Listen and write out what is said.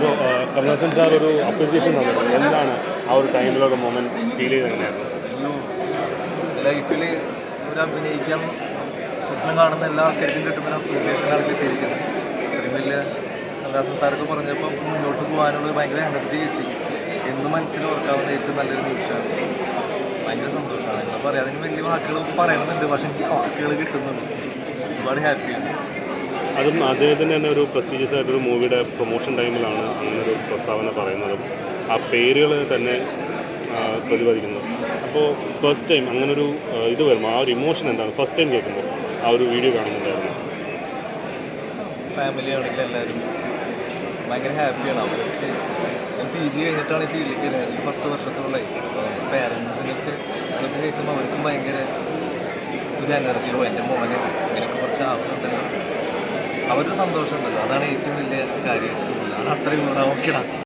ഇപ്പോൾ കമലഹാസൻ സാർ ഒരു അപ്രിസിയേഷൻ തന്നത് എന്താണ് ആ ഒരു ടൈമിലൊക്കെ മൊമെന്റ് ഫീൽ ചെയ്ത് എങ്ങനെയായിരുന്നു അഭിനയിക്കാൻ സ്വപ്നം കാണുന്ന എല്ലാ ആൾക്കാർക്കും കിട്ടുന്ന അപ്രീസിയേഷനാണ് കിട്ടിയിരിക്കുന്നത് അത്രയും വലിയ കമലഹാസൻ സാർക്ക് പറഞ്ഞപ്പോൾ മുന്നോട്ട് പോകാനുള്ള ഭയങ്കര എനർജി കിട്ടി. എന്ന് മനസ്സിൽ ഓർക്കാവുന്ന ഏറ്റവും നല്ലൊരു നിമിഷമാണ്. ഭയങ്കര സന്തോഷമാണ്. എന്താ പറയുക അതിന് വലിയ വാക്കുകൾ പറയണമെന്നുണ്ട് പക്ഷെ എനിക്ക് വാക്കുകൾ കിട്ടുന്നുണ്ട് ഒരുപാട് ഹാപ്പിയാണ് അതും അദ്ദേഹത്തിന് തന്നെ ഒരു പ്രസ്റ്റീജിയസ് ആയിട്ടൊരു മൂവിയുടെ പ്രൊമോഷൻ ടൈമിലാണ് അങ്ങനെ ഒരു പ്രസ്താവന പറയുന്നതും. ആ പേരുകൾ തന്നെ പ്രതിപാദിക്കുന്നത്. അപ്പോൾ ഫസ്റ്റ് ടൈം അങ്ങനൊരു ഇത് വരുമ്പോൾ ആ ഒരു ഇമോഷൻ എന്താണ്? ഫസ്റ്റ് ടൈം കേൾക്കുമ്പോൾ ആ ഒരു വീഡിയോ കാണുന്നുണ്ടായിരുന്നു. ഫാമിലി ആണെങ്കിലും എല്ലാവരും ഭയങ്കര ഹാപ്പിയാണ് അവർക്ക് ഞാൻ പി ജി കഴിഞ്ഞിട്ടാണ് ഈ ഫീൽഡിൽ ഏകദേശം പത്ത് വർഷത്തോളമായി. പേരൻസിനൊക്കെ അതൊക്കെ കേൾക്കുമ്പോൾ അവർക്കും ഭയങ്കര ഒരു എനർജി ഓ എന്റെ മോനെ എനിക്ക് കുറച്ച് അവരൊരു സന്തോഷമുണ്ടല്ലോ. അതാണ് ഏറ്റവും വലിയ കാര്യം. അതാണ് അത്രയും കൂടെ ഓക്കെടാ.